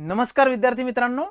नमस्कार विद्यार्थी मित्रांनो.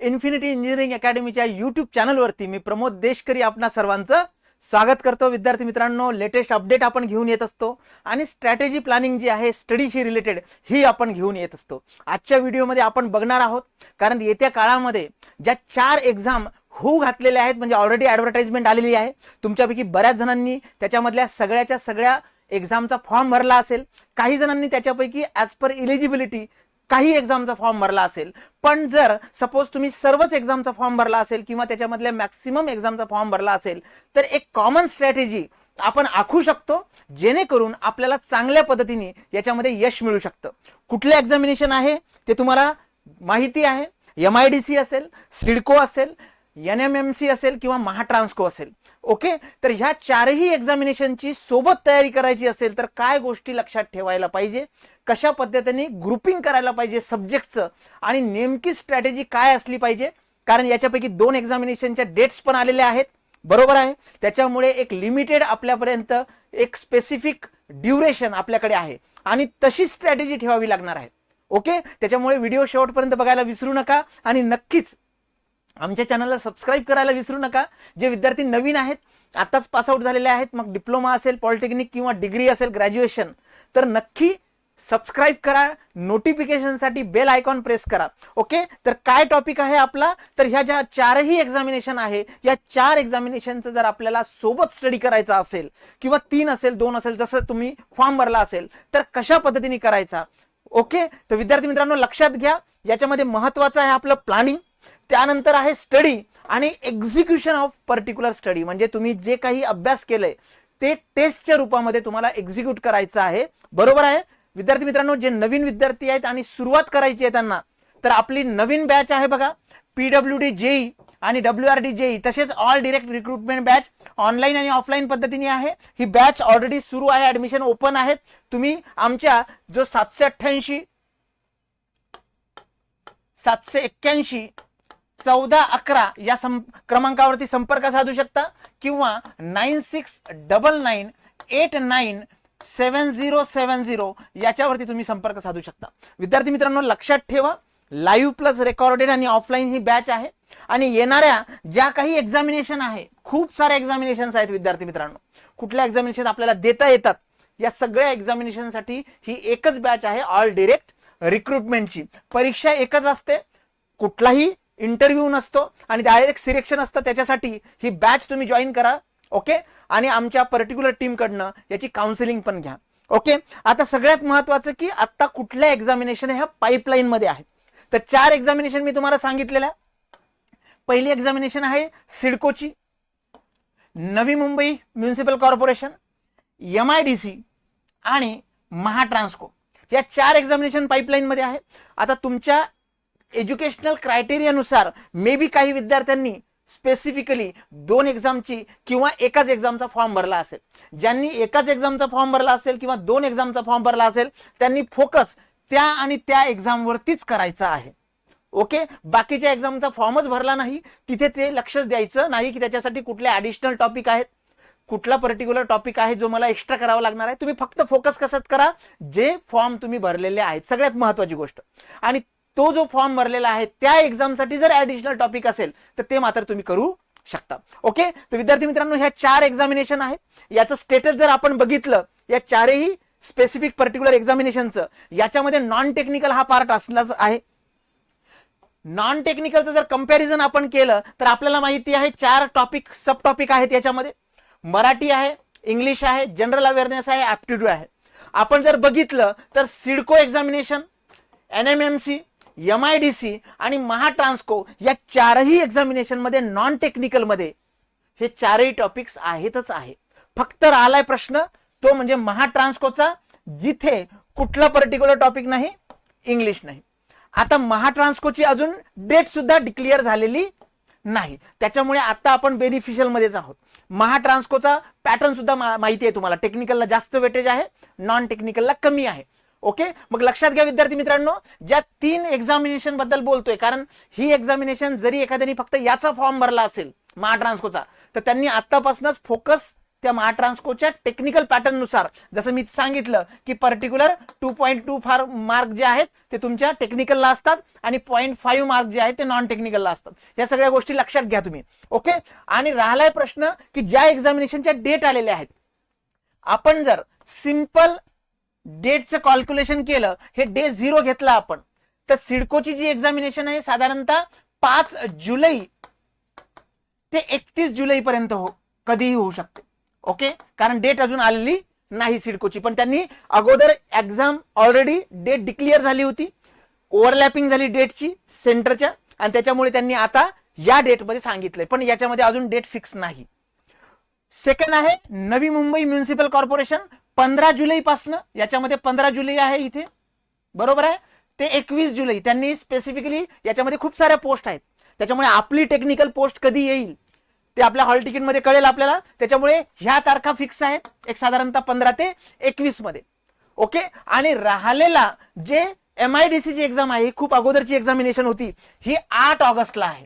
इन्फिनिटी इंजिनिअरिंग अकॅडमीच्या युट्यूब चॅनलवरती मी प्रमोद देशकरी आपणा सर्वांचं स्वागत करतो. विद्यार्थी मित्रांनो लेटेस्ट अपडेट आपण घेऊन येत असतो आणि स्ट्रॅटेजी प्लॅनिंग जी आहे स्टडीशी रिलेटेड ही आपण घेऊन येत असतो. आजच्या व्हिडिओमध्ये आपण बघणार आहोत कारण येत्या काळामध्ये ज्या चार एक्झाम होऊ घातलेल्या आहेत म्हणजे ऑलरेडी ॲडव्हर्टाइजमेंट आलेली आहे तुमच्यापैकी बऱ्याच जणांनी त्याच्यामधल्या सगळ्याच्या सगळ्या एक्झामचा फॉर्म भरला असेल. काही जणांनी त्याच्यापैकी ॲज पर इलिजिबिलिटी काही एक्झामचा फॉर्म भरला असेल पण जर सपोज तुम्ही सर्वच एक्झामचा फॉर्म भरला असेल किंवा त्याच्यामधल्या मॅक्सिमम एक्झामचा फॉर्म भरला असेल तर एक कॉमन स्ट्रॅटेजी आपण आखू शकतो जेणेकरून आपल्याला चांगल्या पद्धतीने याच्यामध्ये यश मिळू शकतं. कुठलं एक्झामिनेशन आहे ते तुम्हाला माहिती आहे. एम आय डी सी असेल सिडको असेल एन एम एम सी असेल किंवा महाट्रान्सको असेल. ओके? तर ह्या चारही एक्झामिनेशनची सोबत तयारी करायची असेल तर काय गोष्टी लक्षात ठेवायला पाहिजे? कशा पद्धतीने ग्रुपिंग करायला पाहिजे सब्जेक्टचं आणि नेमकी स्ट्रॅटेजी काय असली पाहिजे? कारण याच्यापैकी दोन एक्झामिनेशनच्या डेट्स पण आलेल्या आहेत. बरोबर आहे? त्याच्यामुळे एक लिमिटेड आपल्यापर्यंत एक स्पेसिफिक ड्युरेशन आपल्याकडे आहे. आणि तशी स्ट्रॅटेजी ठेवावी लागणार आहे. ओके? त्याच्यामुळे व्हिडिओ शेवटपर्यंत बघायला विसरू नका. आणि नक्कीच आमच्या चॅनलला सबस्क्राईब करायला विसरू नका. जे विद्यार्थी नवीन आहेत आताच पासआउट झालेले आहेत मग डिप्लोमा असेल पॉलिटेक्निक किंवा डिग्री असेल ग्रॅज्युएशन तर नक्की सबस्क्राईब करा. नोटिफिकेशनसाठी बेल आयकॉन प्रेस करा. ओके तर काय टॉपिक आहे आपला? तर ह्या ज्या चारही एक्झामिनेशन आहे या चार एक्झामिनेशनचं जर आपल्याला सोबत स्टडी करायचा असेल किंवा तीन असेल दोन असेल जसं तुम्ही फॉर्म भरला असेल तर कशा पद्धतीने करायचा? ओके तर विद्यार्थी मित्रांनो लक्षात घ्या. याच्यामध्ये महत्वाचं आहे आपलं प्लॅनिंग त्यानंतर आहे स्टडी आणि एक्झिक्युशन ऑफ पर्टिक्युलर स्टडी म्हणजे तुम्ही जे काही अभ्यास केलंय ते टेस्टच्या रूपामध्ये तुम्हाला एक्झिक्यूट करायचं आहे. बरोबर आहे? विद्यार्थी मित्रांनो जे नवीन विद्यार्थी आहेत आणि सुरुवात करायची आहे त्यांना तर आपली नवीन बॅच आहे बघा. पीडब्ल्यू डी जेई आणि डब्ल्यू आर डी जेई तसेच all direct recruitment batch online आणि ऑफलाईन पद्धतीने आहे. ही बॅच ऑलरेडी सुरू आहे ऍडमिशन ओपन आहेत. तुम्ही आमच्या जो सातशे अठ्ठ्याऐंशी सातशे एक्क्याऐंशी चौदा अकरा या सं क्रमांकावरती संपर्क साधू शकता किंवा nine six double nine eight nine seven zero seven zero याच्यावरती तुम्ही संपर्क साधू शकता. विद्यार्थी मित्रांनो लक्षात ठेवा लाईव्ह प्लस रेकॉर्डेड आणि ऑफलाईन ही बॅच आहे आणि येणाऱ्या ज्या काही एक्झामिनेशन आहे खूप साऱ्या एक्झामिनेशन आहेत विद्यार्थी मित्रांनो. कुठल्या एक्झामिनेशन आपल्याला देता येतात या सगळ्या एक्झामिनेशनसाठी ही एकच बॅच आहे ऑल डिरेक्ट रिक्रुटमेंटची. परीक्षा एकच असते कुठलाही इंटरव्ह्यू नसतो आणि डायरेक्ट सिलेक्शन असतं त्याच्यासाठी ही बॅच तुम्ही जॉईन करा ओके आणि आमच्या पर्टिक्युलर टीमकडनं याची काउन्सिलिंग पण घ्या ओके आता सगळ्यात महत्वाचं की आत्ता कुठल्या एक्झामिनेशन ह्या पाईपलाईनमध्ये आहे? तर चार एक्झामिनेशन मी तुम्हाला सांगितलेल्या. पहिली एक्झामिनेशन आहे सिडकोची नवी Mumbai municipal corporation M I D C आणि महाट्रान्सको. या चार एक्झामिनेशन पाईपलाईनमध्ये आहे. आता तुमच्या एज्युकेशनल क्रायटेरियानुसार मे बी काही विद्यार्थ्यांनी स्पेसिफिकली दोन एक्झामची किंवा एकाच एक्झामचा फॉर्म भरला असेल. ज्यांनी एकाच एक्झामचा फॉर्म भरला असेल किंवा दोन एक्झामचा फॉर्म भरला असेल त्यांनी फोकस त्या आणि त्या एक्झामवरतीच करायचा आहे. ओके बाकीच्या एक्झामचा फॉर्मच भरला नाही तिथे ते लक्षच द्यायचं नाही की त्याच्यासाठी कुठले ॲडिशनल टॉपिक आहेत. कुठला पर्टिक्युलर टॉपिक आहे जो मला एक्स्ट्रा करावा लागणार आहे. तुम्ही फक्त फोकस कशात करा? जे फॉर्म तुम्ही भरलेले आहेत. सगळ्यात महत्वाची गोष्ट. आणि तो जो फॉर्म भरलेला आहे त्या एक्झामसाठी जर ऍडिशनल टॉपिक असेल तर ते मात्र तुम्ही करू शकता. ओके? तर विद्यार्थी मित्रांनो ह्या चार एक्झामिनेशन आहेत. याचं स्टेटस जर आपण बघितलं या चारही स्पेसिफिक पर्टिक्युलर एक्झामिनेशनचं याच्यामध्ये नॉन टेक्निकल हा पार्ट असलाच आहे. नॉन टेक्निकलचं जर कंपॅरिझन आपण केलं तर आपल्याला माहिती आहे चार टॉपिक सब टॉपिक आहेत याच्यामध्ये. मराठी आहे इंग्लिश आहे जनरल अवेअरनेस आहे ऍप्टिट्यूड आहे. आपण जर बघितलं तर CIDCO examination N M M C M I D C आणि महाट्रान्सको या चारही एक्झामिनेशनमध्ये नॉन टेक्निकलमध्ये हे चारही टॉपिक्स आहेतच आहे. फक्त राहिलाय प्रश्न तो म्हणजे महाट्रान्सकोचा जिथे कुठला पर्टिक्युलर टॉपिक नाही इंग्लिश नाही. आता महाट्रान्सकोची अजून डेट सुद्धा डिक्लेअर झालेली नाही. त्याच्यामुळे आता आपण बेनिफिशियल मध्येच आहोत. महाट्रान्सकोचा पॅटर्न सुद्धा माहिती आहे तुम्हाला. टेक्निकलला जास्त वेटेज आहे नॉन टेक्निकलला कमी आहे. ओके? मग लक्षात घ्या विद्यार्थी मित्रांनो ज्या तीन एक्झामिनेशनबद्दल बोलतोय कारण ही एक्झामिनेशन जरी एखाद्याने फक्त याचा फॉर्म भरला असेल महाट्रान्सकोचा तर त्यांनी आतापासूनच फोकस त्या महाट्रान्सकोच्या टेक्निकल पॅटर्ननुसार जसं मी सांगितलं की पर्टिक्युलर टू पॉईंट टू फार मार्क जे आहेत ते तुमच्या टेक्निकलला असतात आणि पॉईंट फाईव्ह मार्क जे आहेत ते नॉन टेक्निकलला असतात. या सगळ्या गोष्टी लक्षात घ्या तुम्ही ओके? आणि राहिलाय प्रश्न की ज्या एक्झामिनेशनच्या डेट आलेल्या आहेत आपण जर सिंपल डेटचं कॉल्क्युलेशन केलं हे डे झिरो घेतला आपण. तर सिडकोची जी एक्झामिनेशन आहे साधारणतः पाच जुलै ते एकतीस जुलै पर्यंत हो कधीही होऊ शकते. ओके कारण डेट अजून आलेली नाही सिडकोची. पण त्यांनी अगोदर एक्झाम ऑलरेडी डेट डिक्लेअर झाली होती. ओव्हरलॅपिंग झाली डेटची सेंटरच्या आणि त्याच्यामुळे त्यांनी आता या डेटमध्ये सांगितलंय. पण याच्यामध्ये अजून डेट फिक्स नाही. सेकंड आहे नवी मुंबई म्युन्सिपल कॉर्पोरेशन पंधरा जुलैपासनं याच्यामध्ये पंधरा जुलै आहे इथे. बरोबर आहे? ते एकवीस जुलै त्यांनी स्पेसिफिकली याच्यामध्ये खूप साऱ्या पोस्ट आहेत. त्याच्यामुळे आपली टेक्निकल पोस्ट कधी येईल ते आपल्या हॉल तिकीटमध्ये कळेल आपल्याला. त्याच्यामुळे ह्या तारखा फिक्स आहेत एक साधारणतः पंधरा ते एकवीसमध्ये. ओके आणि राहिलेला जे एम आय डी ची एक्झाम आहे ही खूप अगोदरची एक्झामिनेशन होती ही आठ ऑगस्टला आहे.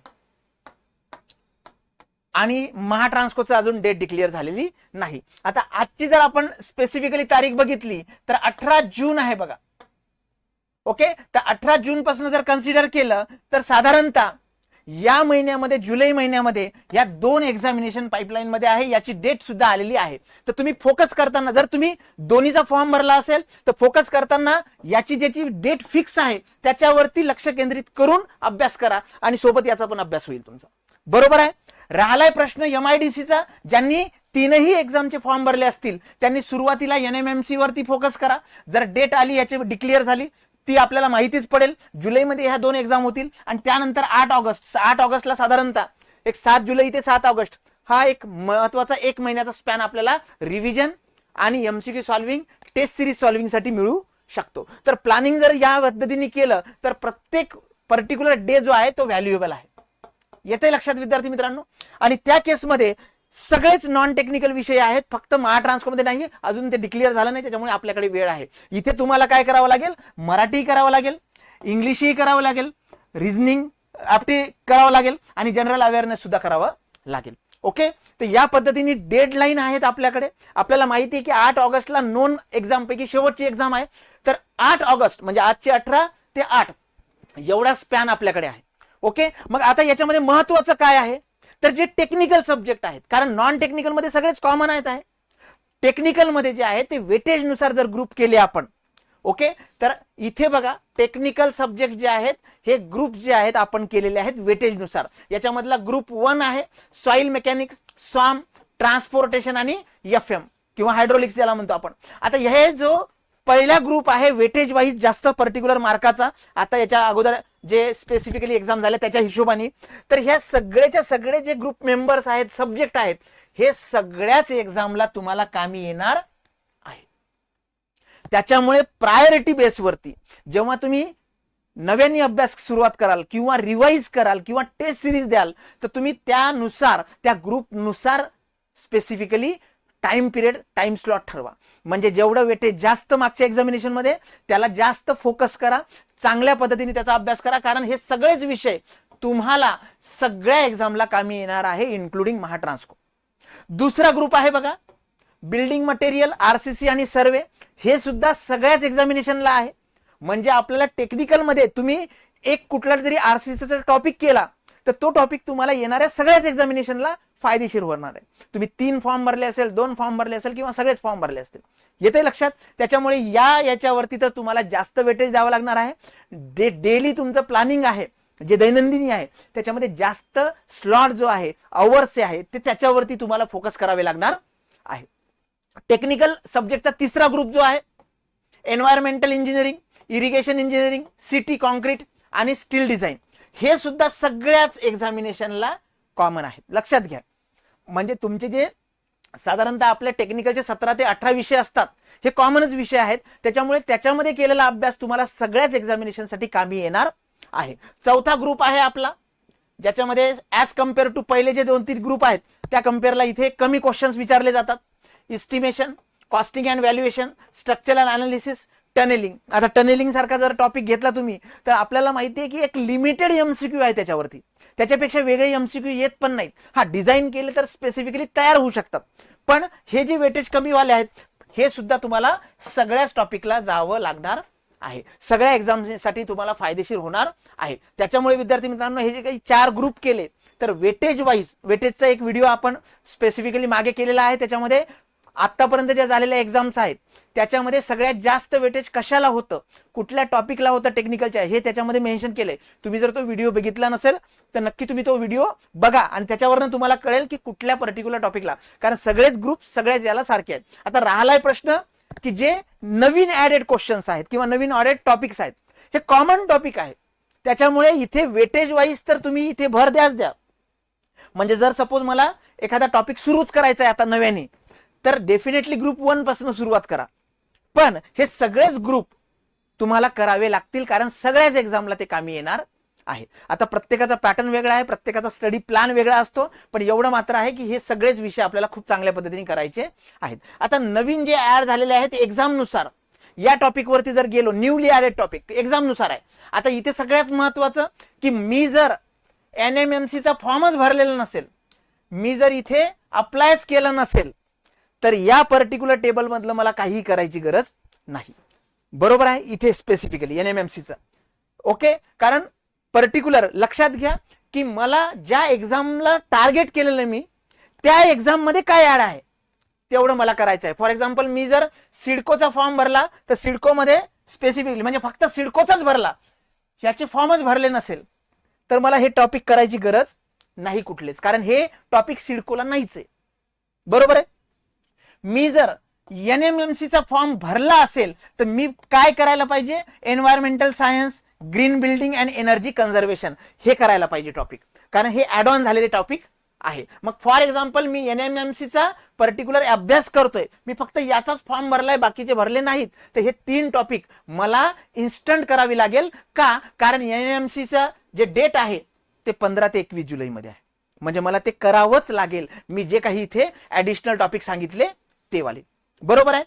आणि महाट्रान्सकोचं अजून डेट डिक्लेअर झालेली नाही. आता आजची जर आपण स्पेसिफिकली तारीख बघितली तर अठरा जून आहे बघा. ओके तर अठरा जून पासून जर कन्सिडर केलं तर साधारणतः या महिन्यामध्ये जुलै महिन्यामध्ये या दोन एक्झामिनेशन पाईपलाईन मध्ये आहे याची डेट सुद्धा आलेली आहे. तर तुम्ही फोकस करताना जर तुम्ही दोन्हीचा फॉर्म भरला असेल तर फोकस करताना याची ज्याची डेट फिक्स आहे त्याच्यावरती लक्ष केंद्रित करून अभ्यास करा. आणि सोबत याचा पण अभ्यास होईल तुमचा. बरोबर आहे? राहिलाय प्रश्न एम आय डी सीचा ज्यांनी तीनही एक्झामचे फॉर्म भरले असतील त्यांनी सुरुवातीला एन एम एम सी वरती फोकस करा. जर डेट आली याची डिक्लेअर झाली ती आपल्याला माहितीच पडेल. जुलैमध्ये ह्या दोन एक्झाम होतील. आणि त्यानंतर आठ ऑगस्ट आठ ऑगस्टला साधारणतः एक सात जुलै ते सात ऑगस्ट हा एक महत्त्वाचा एक महिन्याचा स्पॅन आपल्याला रिव्हिजन आणि एमसीक्यू सॉल्व्हिंग टेस्ट सिरीज सॉल्विंगसाठी मिळू शकतो. तर प्लॅनिंग जर या पद्धतीने केलं तर प्रत्येक पर्टिक्युलर डे जो आहे तो व्हॅल्युएबल आहे. येते लक्षात विद्यार्थी मित्रांनो? आणि त्या केसमध्ये सगळेच नॉन टेक्निकल विषय आहेत फक्त महाट्रान्सफॉर्ममध्ये मध्ये नाही अजून ते डिक्लेअर झालं नाही त्याच्यामुळे आपल्याकडे वेळ आहे. इथे तुम्हाला काय करावं लागेल? मराठी करावं लागेल इंग्लिशही करावं लागेल रिझनिंग आपटे करावं लागेल आणि जनरल अवेअरनेस सुद्धा करावं लागेल. ओके तर या पद्धतीने डेडलाईन आहेत आपल्याकडे. आपल्याला माहिती आहे की आठ ऑगस्टला नोन एक्झाम पैकी शेवटची एक्झाम आहे. तर आठ ऑगस्ट म्हणजे आजचे अठरा ते आठ एवढा स्पॅन आपल्याकडे आहे. ओके? मग आता याच्यामध्ये महत्वाचं काय आहे? तर जे टेक्निकल सब्जेक्ट आहेत कारण नॉन टेक्निकलमध्ये सगळेच कॉमन आहेत आहे. टेक्निकलमध्ये जे आहे ते वेटेजनुसार जर ग्रुप केले आपण ओके? तर इथे बघा टेक्निकल सब्जेक्ट जे आहेत हे ग्रुप जे आहेत आपण केलेले आहेत वेटेजनुसार. याच्यामधला ग्रुप वन आहे सॉइल मेकॅनिक्स स्वाम ट्रान्सपोर्टेशन आणि एफ एम किंवा हायड्रोलिक्स ज्याला म्हणतो आपण. आता हे जो पहिला ग्रुप आहे वेटेज वाईज जास्त पर्टिक्युलर मार्काचा आता याच्या अगोदर जे स्पेसिफिकली एक्झाम झाले त्याच्या हिशोबाने. तर ह्या सगळ्याच्या सगळे जे ग्रुप मेंबर्स आहेत सब्जेक्ट आहेत हे सगळ्याच एक्झामला तुम्हाला कामी येणार आहे. त्याच्यामुळे प्रायोरिटी बेसवरती जेव्हा तुम्ही नव्याने अभ्यास सुरुवात कराल किंवा रिवाईज कराल किंवा टेस्ट सिरीज द्याल तर तुम्ही त्यानुसार त्या ग्रुपनुसार specifically time period time slot ठरवा. म्हणजे जेवढं वेटेज जास्त मागच्या एक्झामिनेशनमध्ये त्याला जास्त फोकस करा चांगल्या पद्धतीने त्याचा अभ्यास करा कारण हे सगळेच विषय तुम्हाला सगळ्या एक्झामला कामी येणार आहे इन्क्लुडिंग महाट्रान्सको. दुसरा ग्रुप आहे बघा बिल्डिंग मटेरियल आरसीसी आणि सर्वे हे सुद्धा सगळ्याच एक्झामिनेशनला आहे. म्हणजे आपल्याला टेक्निकलमध्ये तुम्ही एक कुठला तरी आरसीसीचा टॉपिक केला तर तो टॉपिक तुम्हाला येणाऱ्या सगळ्याच एक्झामिनेशनला फायदेशीर होणार आहे. तुम्ही तीन फॉर्म भरले असेल दोन फॉर्म भरले असेल किंवा सगळेच फॉर्म भरले असतील. येते लक्षात? त्याच्यामुळे या याच्यावरती तर तुम्हाला जास्त वेटेज द्यावं लागणार आहे. डे डेली तुमचं प्लॅनिंग आहे जे दैनंदिनी आहे त्याच्यामध्ये जास्त स्लॉट जो आहे अवर्स आहे ते त्याच्यावरती तुम्हाला फोकस करावे लागणार आहे. टेक्निकल सब्जेक्टचा तिसरा ग्रुप जो आहे environmental engineering irrigation engineering city concrete आणि स्टील डिझाईन हे सुद्धा सगळ्याच एक्झामिनेशनला कॉमन आहेत. लक्षात घ्या. म्हणजे तुमचे जे साधारणतः आपल्या टेक्निकलचे सतरा ते अठरा विषय असतात हे कॉमनच विषय आहेत. त्याच्यामुळे त्याच्यामध्ये केलेला अभ्यास तुम्हाला सगळ्याच एक्झामिनेशनसाठी कामी येणार आहे. चौथा ग्रुप आहे आपला ज्याच्यामध्ये ॲज कंपेअर टू पहिले जे दोन तीन ग्रुप आहेत त्या कम्पेअरला इथे कमी क्वेश्चन्स विचारले जातात. Estimation costing and valuation structural analysis tunnelling. आता टनेलिंग सारखा जर टॉपिक घेतला तुम्ही तर आपल्याला माहिती आहे की एक लिमिटेड एमसीक्यू आहे त्याच्यावरती. त्याच्यापेक्षा वेगळे एमसीक्यू येत पण नाहीत. हा डिझाईन केले तर स्पेसिफिकली तयार होऊ शकतात. पण हे जे वेटेज कमीवाले आहेत हे सुद्धा तुम्हाला सगळ्याच टॉपिकला जावं लागणार आहे. सगळ्या एक्झामसाठी तुम्हाला फायदेशीर होणार आहे. त्याच्यामुळे विद्यार्थी मित्रांनो हे जे काही चार ग्रुप केले तर वेटेज वाईज वेटेजचा एक व्हिडिओ आपण स्पेसिफिकली मागे केलेला आहे. त्याच्यामध्ये आतापर्यंत ज्या झालेल्या एक्झाम्स आहेत त्याच्यामध्ये सगळ्यात जास्त वेटेज कशाला होतं? कुठल्या टॉपिकला होतं टेक्निकलच्या हे त्याच्यामध्ये मेन्शन केलंय. तुम्ही जर तो व्हिडिओ बघितला नसेल तर नक्की तुम्ही तो व्हिडिओ बघा. आणि त्याच्यावरनं तुम्हाला कळेल की कुठल्या पर्टिक्युलर टॉपिकला कारण सगळेच ग्रुप सगळ्याच याला सारखे आहेत. आता राहिलाय प्रश्न की जे नवीन ऍडेड क्वेश्चन्स आहेत किंवा नवीन ऑडेड टॉपिक्स आहेत हे कॉमन टॉपिक आहे. त्याच्यामुळे इथे वेटेज वाईज तर तुम्ही इथे भर द्याच द्या. म्हणजे जर सपोज मला एखादा टॉपिक सुरूच करायचा आहे आता नव्याने तर डेफिनेटली ग्रुप वनपासून सुरुवात करा. पण हे सगळेच ग्रुप तुम्हाला करावे लागतील कारण सगळ्याच एक्झामला ते कामी येणार आहे. आता प्रत्येकाचा पॅटर्न वेगळा आहे प्रत्येकाचा स्टडी प्लॅन वेगळा असतो पण एवढं मात्र आहे की हे सगळेच विषय आपल्याला खूप चांगल्या पद्धतीने करायचे आहेत. आता नवीन जे ऍड झालेले आहेत एक्झामनुसार या टॉपिकवरती जर गेलो न्यूली ऍडेड टॉपिक एक्झामनुसार आहे. आता इथे सगळ्यात महत्वाचं की मी जर एन एम एम सीचा फॉर्मच भरलेला नसेल मी जर इथे अप्लायच केलं नसेल तर या पर्टिक्युलर टेबल मधलं मला काहीही करायची गरज नाही. बरोबर आहे? इथे स्पेसिफिकली एन एम एम सीचं ओके कारण पर्टिक्युलर लक्षात घ्या की मला ज्या एक्झामला टार्गेट केलेलं मी त्या एक्झाममध्ये काय ॲड आहे? तेवढं मला करायचं आहे. फॉर एक्झाम्पल मी जर सिडकोचा फॉर्म भरला तर सिडकोमध्ये स्पेसिफिकली म्हणजे फक्त सिडकोचाच भरला याचे फॉर्मच भरले नसेल तर मला हे टॉपिक करायची गरज नाही कुठलेच. कारण हे टॉपिक सिडकोला नाहीच आहे. बरोबर आहे? मी जर एन एम एम सीचा फॉर्म भरला असेल तर मी काय करायला पाहिजे? Environmental science green building and energy conservation हे करायला पाहिजे टॉपिक कारण हे ऍड ऑन झालेले टॉपिक आहे. मग फॉर एक्झाम्पल मी एन एम एम सीचा पर्टिक्युलर अभ्यास करतोय. मी फक्त याचाच फॉर्म भरलाय बाकीचे भरले नाहीत. तर हे तीन टॉपिक मला इन्स्टंट करावी लागेल. का? कारण एन एम सीचा जे डेट आहे ते पंधरा ते एकवीस जुलैमध्ये आहे. म्हणजे मला ते करावंच लागेल. मी जे काही इथे ॲडिशनल टॉपिक सांगितले ते वाले बरोबर आहे?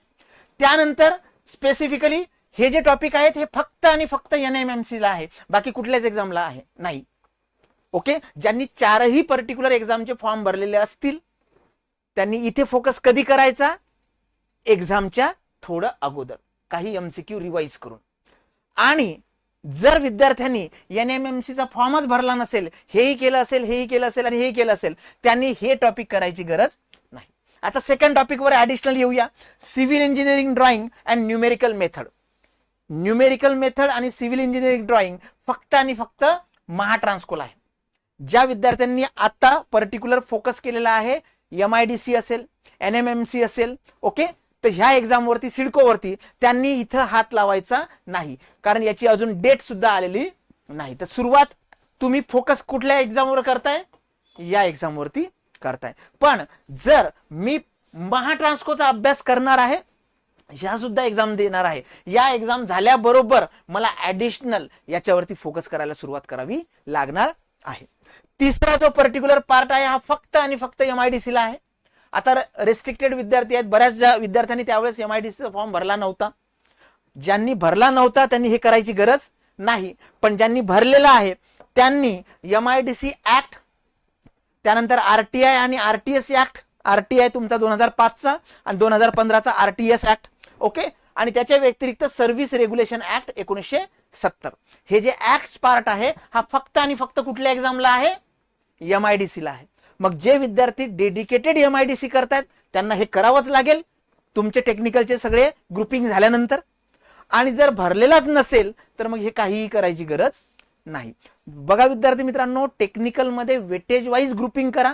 त्यानंतर स्पेसिफिकली हे जे टॉपिक आहेत हे फक्त आणि फक्त एन एम एम ला आहे. बाकी कुठल्याच एक्झामला आहे? नाही. ओके ज्यांनी चारही पर्टिक्युलर एक्झामचे फॉर्म भरलेले असतील त्यांनी इथे फोकस कधी करायचा? एक्झामच्या थोडं अगोदर. काही एमसीक्यू रिवाईज करून. आणि जर विद्यार्थ्यांनी एन एम एम सीचा फॉर्मच भरला नसेल हेही केलं असेल हेही केलं असेल आणि हेही केलं असेल त्यांनी हे टॉपिक करायची गरज आता सेकंड टॉपिकवर ॲडिशनल येऊया. Civil engineering drawing and numerical method numerical method आणि सिव्हिल इंजिनिअरिंग ड्रॉइंग फक्त आणि फक्त महाट्रान्सकोल आहे. ज्या विद्यार्थ्यांनी आता पर्टिक्युलर फोकस केलेला आहे एम आय डी सी असेल एन एम एम सी असेल ओके तर ह्या एक्झामवरती सिडकोवरती त्यांनी इथं हात लावायचा नाही. कारण याची अजून डेट सुद्धा आलेली नाही. तर सुरुवात तुम्ही फोकस कुठल्या एक्झामवर करताय? या एक्झामवरती करताय. पण जर मी महाट्रान्सकोचा अभ्यास करणार आहे ह्या सुद्धा एक्झाम देणार आहे. या एक्झाम झाल्याबरोबर मला ऍडिशनल याच्यावरती फोकस करायला सुरुवात करावी लागणार आहे. तिसरा जो पर्टिक्युलर पार्ट आहे हा फक्त आणि फक्त एम आय डी ला आहे. आता रेस्ट्रिक्टेड विद्यार्थी आहेत. बऱ्याच ज्या विद्यार्थ्यांनी त्यावेळेस एम आय डी सीचा फॉर्म भरला नव्हता. ज्यांनी भरला नव्हता त्यांनी हे करायची गरज नाही. पण ज्यांनी भरलेला आहे त्यांनी M I D C act त्यानंतर आरटीआय आणि आरटीएस ऍक्ट आरटीआय तुमचा दोन हजार पाचचा आणि दोन हजार पंधराचा आरटीएस ऍक्ट ओके? आणि त्याच्या व्यतिरिक्त सर्व्हिस रेग्युलेशन ऍक्ट एकोणीसशे सत्तर. हे जे ऍक्ट पार्ट आहे हा फक्त आणि फक्त कुठल्या एक्झामला आहे? एम आय डी ला आहे. मग जे विद्यार्थी dedicated M I D C करतायत त्यांना हे करावंच लागेल. तुमचे टेक्निकलचे सगळे ग्रुपिंग झाल्यानंतर. आणि जर भरलेलाच नसेल तर मग हे काहीही करायची गरज नाही. बघा विद्यार्थी मित्रांनो टेक्निकलमध्ये वेटेज वाईज ग्रुपिंग करा.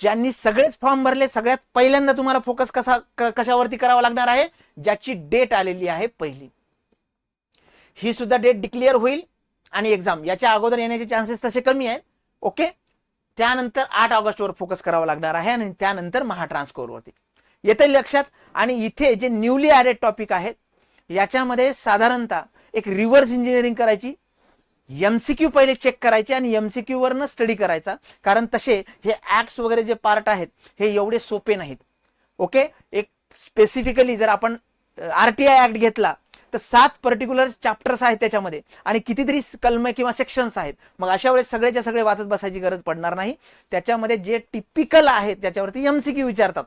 ज्यांनी सगळेच फॉर्म भरले सगळ्यात पहिल्यांदा तुम्हाला फोकस कसा कशावरती करावा लागणार आहे? ज्याची डेट आलेली आहे पहिली. ही सुद्धा डेट डिक्लेअर होईल आणि एक्झाम याच्या अगोदर येण्याचे चान्सेस तसे कमी आहेत. ओके त्यानंतर आठ ऑगस्टवर फोकस करावा लागणार आहे आणि त्यानंतर महाट्रान्सकोरवरती येते लक्षात. आणि इथे जे न्यूली ॲडेड टॉपिक आहेत याच्यामध्ये साधारणतः एक रिव्हर्स इंजिनिअरिंग करायची एमसीक्यू पहिले चेक करायचे आणि एमसीक्यू वरनं स्टडी करायचा. कारण तसे हे ऍक्ट्स वगैरे जे पार्ट आहेत हे एवढे सोपे नाहीत. ओके एक स्पेसिफिकली जर आपण आर टी आय ऍक्ट घेतला तर सात पर्टिक्युलर चॅप्टर्स आहेत त्याच्यामध्ये. आणि कितीतरी कलमे किंवा सेक्शन्स आहेत. मग अशा वेळेस सगळेच्या सगळे वाचत बसायची गरज पडणार नाही. त्याच्यामध्ये जे टिपिकल आहेत त्याच्यावरती एमसीक्यू विचारतात.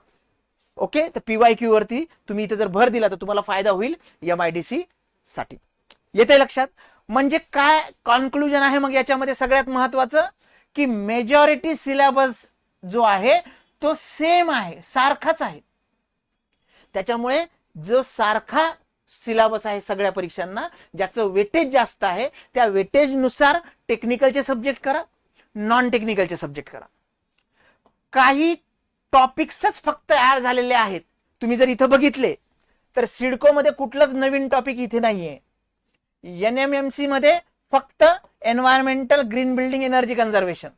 ओके तर पीवाय क्यू वरती तुम्ही इथे जर भर दिला तर तुम्हाला फायदा होईल एम आय डी सी साठी. येते लक्षात? म्हणजे काय कॉन्क्लुजन आहे मग याच्यामध्ये सगळ्यात महत्वाचं? की मेजॉरिटी सिलेबस जो आहे तो सेम आहे सारखाच आहे. त्याच्यामुळे जो सारखा सिलेबस आहे सगळ्या परीक्षांना ज्याचं वेटेज जास्त आहे त्या वेटेजनुसार टेक्निकलचे सब्जेक्ट करा नॉन टेक्निकलचे सब्जेक्ट करा. काही टॉपिक्सच फक्त ऍड झालेले आहेत. तुम्ही जर इथं बघितले तर सिडकोमध्ये कुठलंच नवीन टॉपिक इथे नाहीये. एन एम एम सी मध्ये फक्त environmental green building energy conservation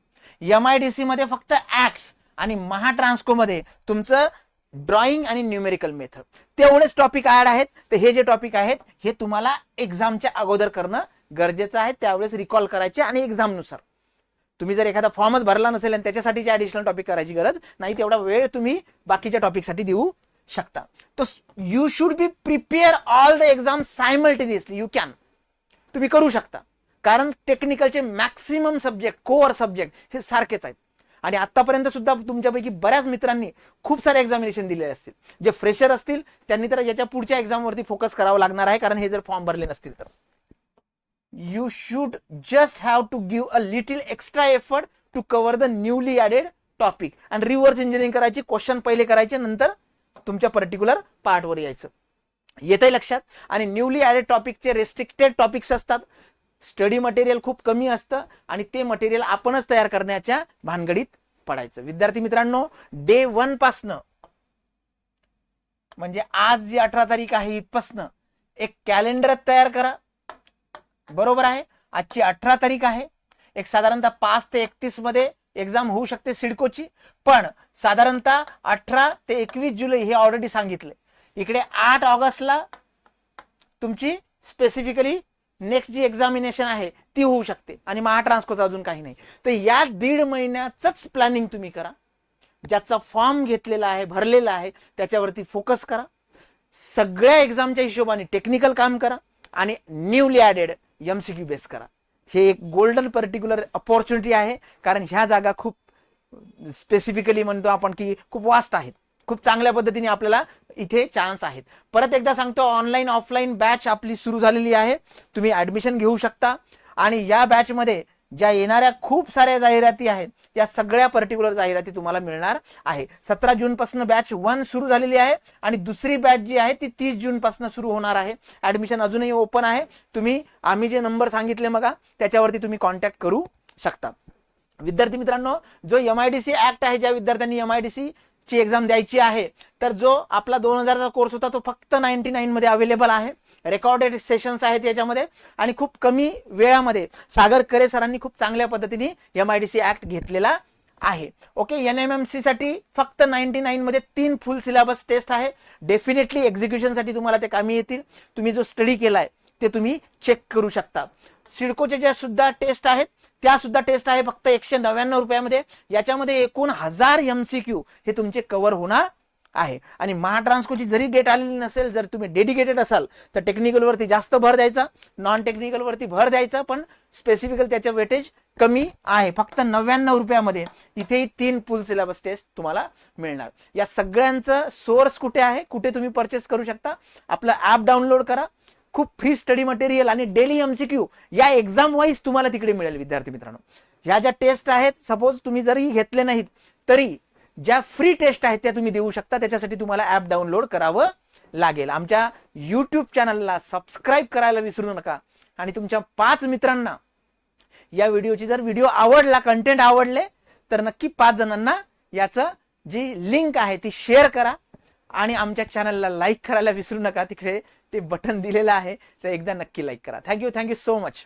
M I D C मध्ये फक्त ऍक्स आणि महाट्रान्सको मध्ये तुमचं ड्रॉइंग आणि न्यूमेरिकल मेथड तेवढेच टॉपिक ऍड आहेत. तर हे जे टॉपिक आहेत हे तुम्हाला एक्झामच्या अगोदर करणं गरजेचं आहे. त्यावेळेस रिकॉल करायचे आणि एक्झामनुसार तुम्ही जर एखादा फॉर्मच भरला नसेल आणि त्याच्यासाठीचे ऍडिशनल टॉपिक करायची गरज नाही तेवढा वेळ तुम्ही बाकीच्या टॉपिकसाठी देऊ शकता. तो you should be prepare all the exam simultaneously you can तुम्ही करू शकता. कारण टेक्निकलचे मॅक्सिमम सब्जेक्ट कोअर सब्जेक्ट हे सारखेच आहेत. आणि आतापर्यंत सुद्धा तुमच्यापैकी बऱ्याच मित्रांनी खूप सारे एक्झामिनेशन दिलेले असतील. जे फ्रेशर असतील त्यांनी तर याच्या पुढच्या एक्झामवरती फोकस करावं लागणार आहे कारण हे जर फॉर्म भरले नसतील तर. You should just have to give a little extra effort to cover the newly added topic आणि रिव्हर्स इंजिनिअरिंग करायची क्वेश्चन पहिले करायचे नंतर तुमच्या पर्टिक्युलर पार्टवर यायचं. येतंय लक्षात. आणि न्यूली ॲडेड टॉपिकचे रेस्ट्रिक्टेड टॉपिक्स असतात. स्टडी मटेरियल खूप कमी असतं आणि ते मटेरियल आपणच तयार करण्याच्या भानगडीत पडायचं. विद्यार्थी मित्रांनो डे वन पासनं म्हणजे आज जी अठरा तारीख आहे इथपासनं एक कॅलेंडर तयार करा. बरोबर आहे? आजची अठरा तारीख आहे. एक साधारणतः पाच ते एकतीसमध्ये एक्झाम होऊ शकते सिडकोची. पण साधारणतः अठरा ते एकवीस जुलै हे ऑलरेडी सांगितले इकडे आठ ऑगस्टला तुमची स्पेसिफिकली नेक्स्ट जी एक्झामिनेशन आहे ती होऊ शकते. आणि महाट्रान्सकोचा अजून काही नाही. तर या दीड महिन्याचंच प्लॅनिंग तुम्ही करा. ज्याचा फॉर्म घेतलेला आहे भरलेला आहे त्याच्यावरती फोकस करा. सगळ्या एक्झामच्या हिशोबाने टेक्निकल काम करा आणि न्यूली ॲडेड क्यू बेस करा. हे एक गोल्डन पर्टिक्युलर अपॉर्च्युनिटी आहे कारण ह्या जागा खूप स्पेसिफिकली म्हणतो आपण की खूप वास्ट आहेत. खूप चांगल्या पद्धतीने आपल्याला इथे चान्स आहेत. परत एकदा सांगतो ऑनलाईन ऑफलाईन बॅच आपली सुरू झालेली आहे. तुम्ही ऍडमिशन घेऊ शकता. आणि या बॅचमध्ये ज्या येणाऱ्या खूप साऱ्या जाहिराती आहेत या सगळ्या पर्टिक्युलर जाहिराती तुम्हाला मिळणार आहे. सतरा जूनपासून बॅच वन सुरू झालेली आहे आणि दुसरी बॅच जी आहे ती तीस जूनपासून सुरू होणार आहे. ऍडमिशन अजूनही ओपन आहे. तुम्ही आम्ही जे नंबर सांगितले मगा त्याच्यावरती तुम्ही कॉन्टॅक्ट करू शकता. विद्यार्थी मित्रांनो जो M I D C act आहे ज्या विद्यार्थ्यांनी एम आय डी सी ची एक्झाम द्यायची आहे तर जो आपला दोन हजारचा कोर्स होता तो फक्त नाईन्टी नाईनमध्ये अवेलेबल आहे. रेकॉर्डेड सेशन्स आहेत याच्यामध्ये आणि खूप कमी वेळामध्ये सागर करे सरांनी खूप चांगल्या पद्धतीने M I D C act घेतलेला आहे. Okay N M M C साठी फक्त नाईन्टी नाईनमध्ये तीन फुल सिलेबस टेस्ट आहे. डेफिनेटली एक्झिक्युशनसाठी तुम्हाला ते कामी येतील. तुम्ही जो स्टडी केलाय ते तुम्ही चेक करू शकता. सिडकोचे ज्या सुद्धा टेस्ट आहेत त्या सुद्धा टेस्ट आहे फक्त एकशे नव्याण्णव रुपयामध्ये. याच्यामध्ये एकूण हजार एमसीक्यू हे तुमचे कव्हर होणार आहे. आणि महाट्रान्सकोची जरी डेट आलेली नसेल जर तुम्ही डेडिकेटेड असाल तर टेक्निकलवरती जास्त भर द्यायचा नॉन टेक्निकलवरती भर द्यायचा पण स्पेसिफिकल त्याचं वेटेज कमी आहे. फक्त नव्याण्णव रुपयामध्ये इथेही तीन फुल सिलेबस टेस्ट तुम्हाला मिळणार. या सगळ्यांचं सोर्स कुठे आहे? कुठे तुम्ही परचेस करू शकता? आपलं ॲप डाउनलोड करा. खूप फ्री स्टडी मटेरियल आणि डेली एमसीक्यू या एक्झाम वाईज तुम्हाला तिकडे मिळेल विद्यार्थी मित्रांनो. ह्या ज्या टेस्ट आहेत सपोज तुम्ही जरी घेतले नाहीत तरी ज्या फ्री टेस्ट आहेत त्या तुम्ही देऊ शकता. त्याच्यासाठी तुम्हाला ऍप डाउनलोड करावं लागेल. आमच्या युट्यूब चॅनलला सबस्क्राईब करायला विसरू नका. आणि तुमच्या पाच मित्रांना या व्हिडिओची जर व्हिडिओ आवडला कंटेंट आवडले तर नक्की पाच जणांना याचं जी लिंक आहे ती शेअर करा. आणि आमच्या चॅनलला लाईक करायला विसरू नका. तिकडे ते बटन दिलेलं आहे. तर एकदा नक्की लाईक करा. Thank you thank you so much